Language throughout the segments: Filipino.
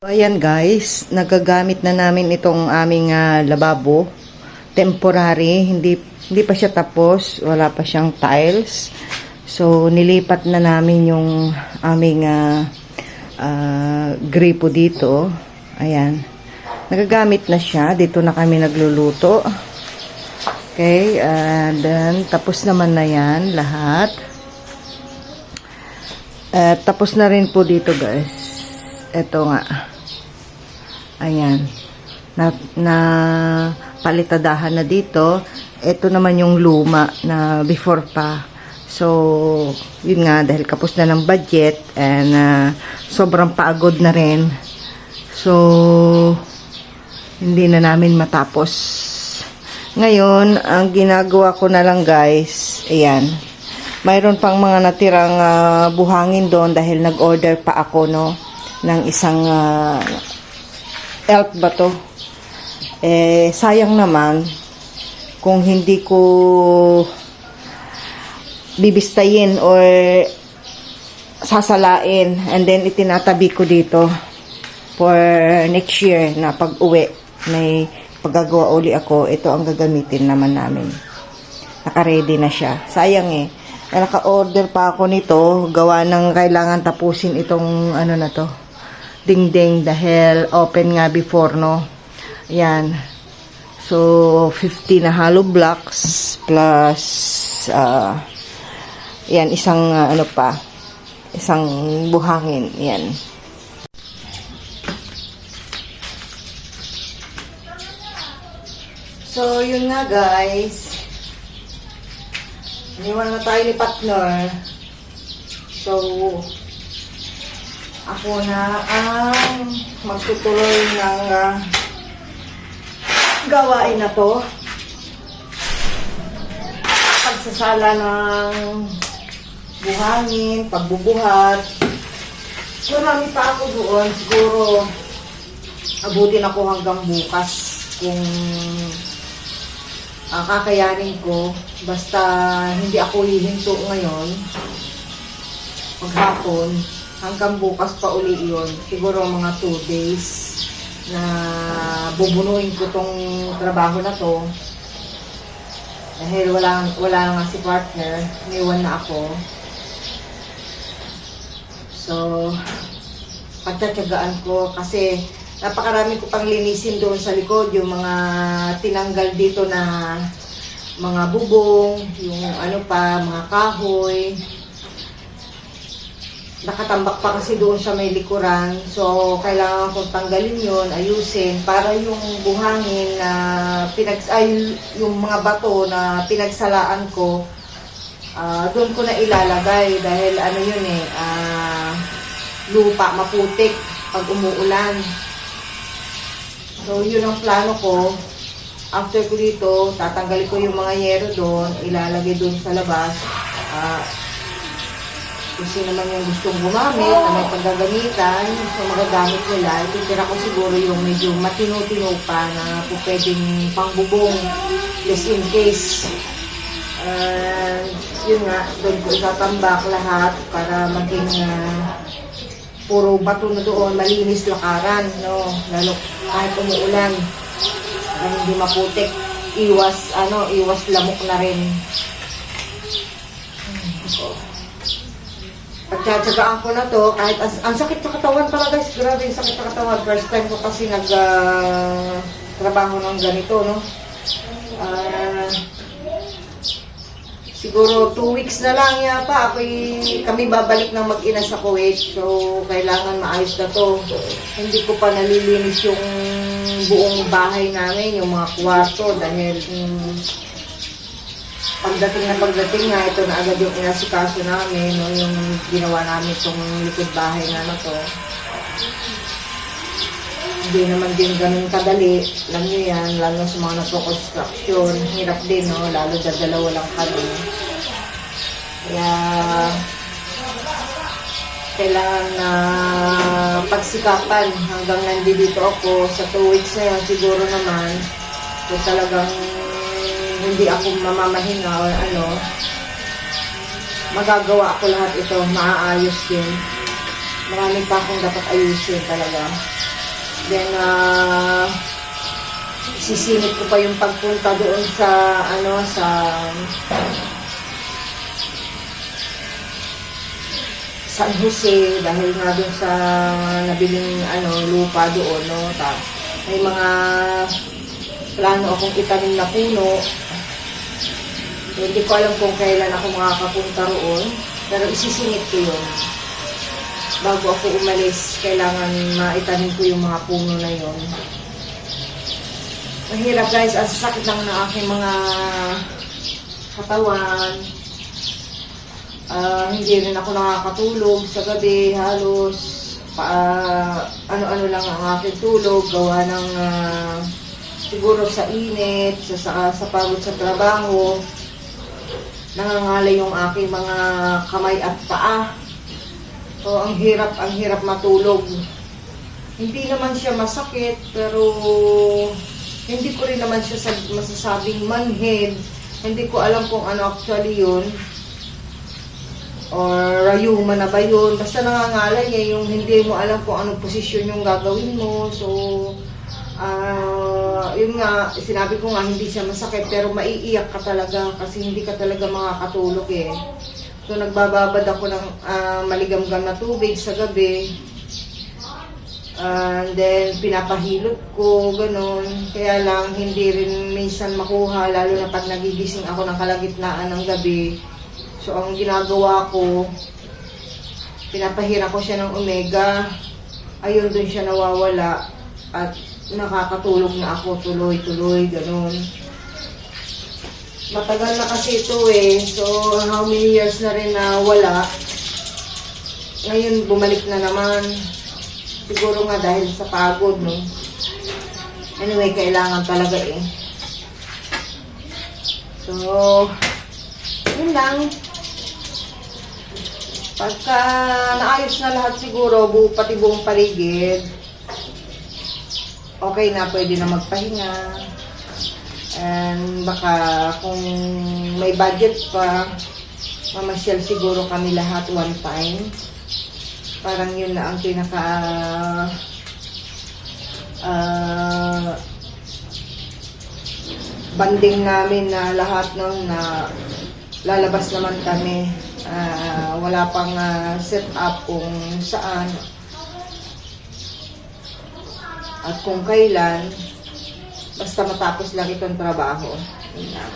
Ayan guys, nagagamit na namin itong aming ah, lababo. Temporary, hindi hindi pa siya tapos, wala pa siyang tiles. So nilipat na namin yung aming ah, ah, gripo dito. Ayan. Nagagamit na siya, dito na kami nagluluto. Okay, and then tapos naman na 'yan lahat. At tapos na rin po dito guys. Ito nga. Ayan. Na, na palitadahan na dito. Ito naman yung luma na before pa. So, yun nga, dahil kapos na ng budget and ah, sobrang pagod na rin. So, hindi na namin matapos. Ngayon, ang ginagawa ko na lang guys, ayan. Mayroon pang mga natirang ah, buhangin doon dahil nag-order pa ako, no, ng isang ah, elk ba to? Eh, sayang naman kung hindi ko bibistayin or sasalain and then itinatabi ko dito for next year na pag-uwi may paggagawa uli ako ito ang gagamitin naman namin. Naka-ready na siya. Sayang eh. Na naka-order pa ako nito. Gawa ng kailangan tapusin itong ano na to dingding dahil open nga before no? Yan. So 50 na hollow blocks plus ah, yan isang ah, ano pa isang buhangin yan. So yun nga guys. Iniwan na tayo ni partner. So ako na ang magtutuloy ng ah, gawain na to. Pagsasala ng buhangin, pagbubuhat. Marami pa ako doon. Siguro abutin ako hanggang bukas kung ah, kakayanin ko. Basta hindi ako hihinto ngayon maghapon hanggang bukas pa uli yun. Siguro mga 2 days na bubunuin ko tong trabaho na to. Dahil wala, wala nga si partner, niwan na ako. So, pagtatsagaan ko kasi napakarami ko pang linisin doon sa likod, yung mga tinanggal dito na mga bubong, yung ano pa, mga kahoy, nakatambak pa kasi doon sa may likuran. So, kailangan kong tanggalin yon ayusin, para yung buhangin na pinag ay, yung mga bato na pinagsalaan ko, ah, doon ko na ilalagay dahil ano yun eh, ah, lupa, maputik pag umuulan. So, yun ang plano ko. After ko dito, tatanggalin ko yung mga yero doon, ilalagay doon sa labas. Ah, kung sino man yung gustong gumamit na may paggagamitan, so magagamit nila, ititira ko siguro yung medyo matino-tino pa na kung pwedeng pangbubong just in case. And yun nga, doon ko itatambak lahat para maging ah, puro bato na doon, malinis lakaran, no? Lalo kahit umuulan, hindi maputik, iwas, ano, iwas lamok na rin. Hmm, ako. Pagtsatsagaan ko na to, kahit as, ang sakit sa katawan pala guys, grabe yung sakit sa katawan. First time ko kasi nag ah, trabaho ng ganito, no? Ah, siguro two weeks na lang yata, ako'y, kami babalik ng mag-ina sa Kuwait. So, kailangan maayos na to. Hindi ko pa nalilinis yung buong bahay namin, yung mga kwarto, dahil mm, pagdating na pagdating nga, ito na agad yung inasikaso namin, no, yung ginawa namin itong likod bahay na na to. Hindi naman din ganun kadali. Alam nyo yan, lalo sa mga nagpo-construction. Hirap din, no? Lalo na dalawa lang kami. Kaya, kailangan na pagsikapan hanggang nandito ako sa two weeks na yun, siguro naman, kung talagang hindi ako mamamahinga or ano, magagawa ako lahat ito, maaayos din. Marami pa akong dapat ayusin talaga. Then, ah, sisingit ko pa yung pagpunta doon sa, ano, sa, San Jose dahil nga doon sa nabiling ano lupa doon no ta may mga plano akong itanim na puno Hindi ko alam kung kailan ako makakapunta roon pero isisingit ko yun. Bago ako umalis kailangan maitanim ko yung mga puno na yun. Mahirap guys ang sakit lang ng aking mga katawan. Ah, hindi rin ako nakakatulog sa gabi, halos pa, ano-ano lang ang aking tulog, gawa ng ah, siguro sa init, sa, sa, sa pagod sa trabaho, nangangalay yung aking mga kamay at paa. So, ang hirap, ang hirap matulog. Hindi naman siya masakit, pero hindi ko rin naman siya sab- masasabing manhead. Hindi ko alam kung ano actually yun or rayuma na ba yun. Basta nangangalay niya yung hindi mo alam kung anong posisyon yung gagawin mo. So, ah yun nga, sinabi ko nga hindi siya masakit pero maiiyak ka talaga kasi hindi ka talaga makakatulog eh. So, nagbababad ako ng ah, maligamgam na tubig sa gabi. And then, pinapahilot ko, ganun. Kaya lang, hindi rin minsan makuha, lalo na pag nagigising ako ng kalagitnaan ng gabi. So, ang ginagawa ko, pinapahira ko siya ng omega. Ayun, dun siya nawawala. At nakakatulog na ako tuloy-tuloy, ganun. Matagal na kasi ito eh. So, how many years na rin na wala. Ngayon, bumalik na naman. Siguro nga dahil sa pagod, no? Anyway, kailangan talaga eh. So, yun lang. Pagka naayos na lahat siguro, bu pati buong paligid, okay na, pwede na magpahinga. And baka kung may budget pa, mamasyal siguro kami lahat one time. Parang yun na ang pinaka ah banding namin na lahat nun na lalabas naman kami. Ah, wala pang ah, set up kung saan at kung kailan basta matapos lang itong trabaho. Yun lang.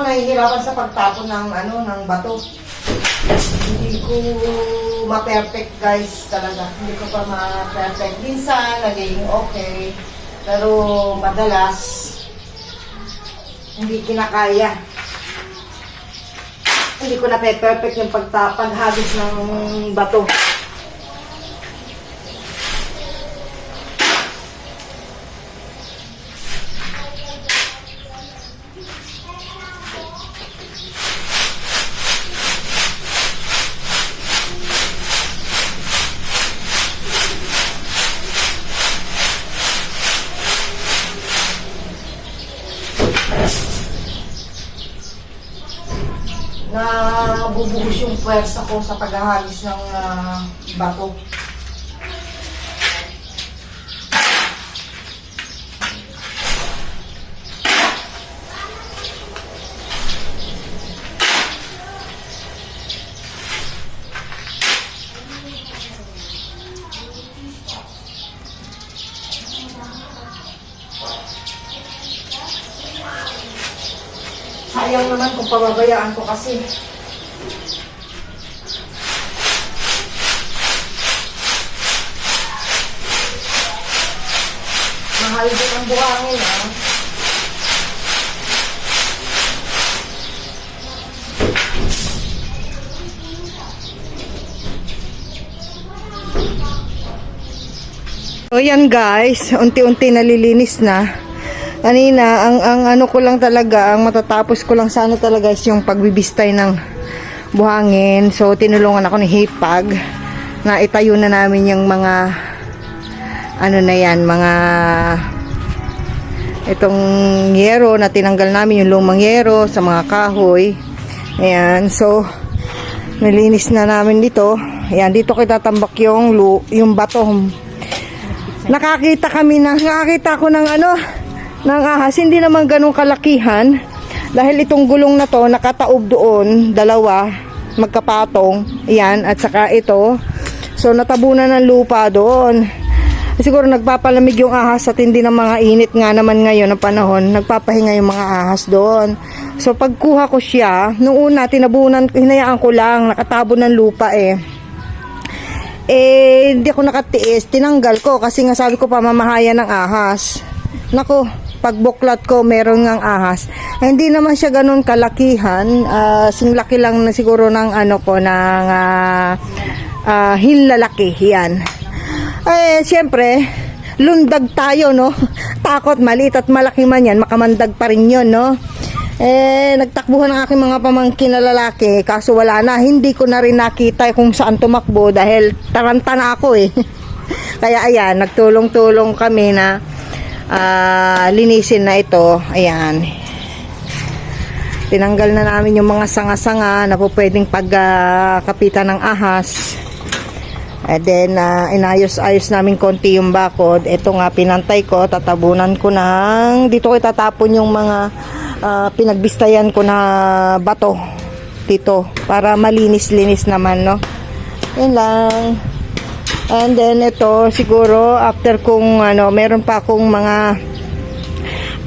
Dito ko nahihirapan sa pagtapon ng ano ng bato. Hindi ko ma-perfect guys talaga. Hindi ko pa ma-perfect. Minsan naging okay. Pero madalas hindi kinakaya. Hindi ko na perfect yung pagta paghagis ng bato. na pwersa ko sa paghahagis ng ah, bato. Sayang naman kung pababayaan ko kasi. Mahal din ang buhangin, ah. So yan guys, unti-unti nalilinis na. Kanina, ang, ang ano ko lang talaga, ang matatapos ko lang sana talaga is yung pagbibistay ng buhangin. So, tinulungan ako ni Hipag na itayo na namin yung mga ano na yan, mga itong yero na tinanggal namin yung lumang yero sa mga kahoy. Ayan, so nilinis na namin dito. Ayan, dito ko tatambak yung, lu- yung bato. Nakakita kami na, nakakita ko ng ano, ng ahas. Hindi naman ganun kalakihan. Dahil itong gulong na to, nakataob doon, dalawa, magkapatong. Ayan, at saka ito. So, natabunan ng lupa doon. Siguro nagpapalamig yung ahas at hindi ng mga init nga naman ngayon na panahon. Nagpapahinga yung mga ahas doon. So pagkuha ko siya, nung una tinabunan, hinayaan ko lang, nakatabo ng lupa eh. Eh, hindi ako nakatiis, tinanggal ko kasi nga sabi ko pamamahayan ng ahas. Nako, pagbuklat ko meron ngang ahas. Eh, hindi naman siya ganun kalakihan, ah, singlaki lang na siguro ng ano ko, ng uh, uh, hinlalaki, yan. Eh, siyempre, lundag tayo, no? Takot, maliit at malaki man yan, makamandag pa rin yun, no? Eh, nagtakbuhan ang aking mga pamangkin na lalaki, kaso wala na. Hindi ko na rin nakita kung saan tumakbo dahil taranta na ako eh. Kaya ayan, nagtulong-tulong kami na ah, linisin na ito. Ayan. Tinanggal na namin yung mga sanga-sanga na po pwedeng pagkapitan ng ahas. And then, ah, inayos-ayos namin konti yung bakod. Ito nga, pinantay ko, tatabunan ko ng, dito ko itatapon yung mga ah, pinagbistayan ko na bato dito para malinis-linis naman, no? Yun lang. And then, ito, siguro, after kung, ano, meron pa akong mga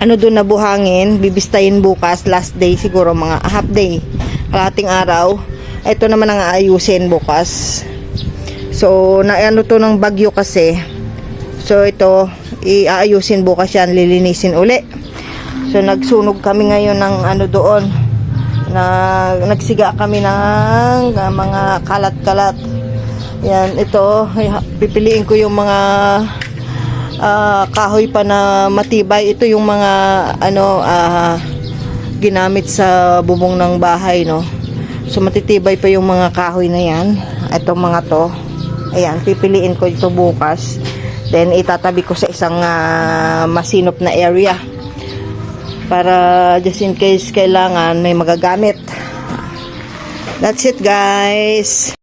ano doon na buhangin, bibistayin bukas, last day siguro, mga half day, kalating araw. Ito naman ang aayusin bukas. So, naano to ng bagyo kasi. So, ito, iaayusin bukas yan, lilinisin uli. So, nagsunog kami ngayon ng ano doon. Na, nagsiga kami ng ah, mga kalat-kalat. Yan, ito, pipiliin ko yung mga ah, kahoy pa na matibay. Ito yung mga, ano, ah, ginamit sa bubong ng bahay, no. So, matitibay pa yung mga kahoy na yan. Itong mga to. Ayan, pipiliin ko ito bukas. Then, itatabi ko sa isang ah, masinop na area. Para just in case kailangan may magagamit. That's it, guys.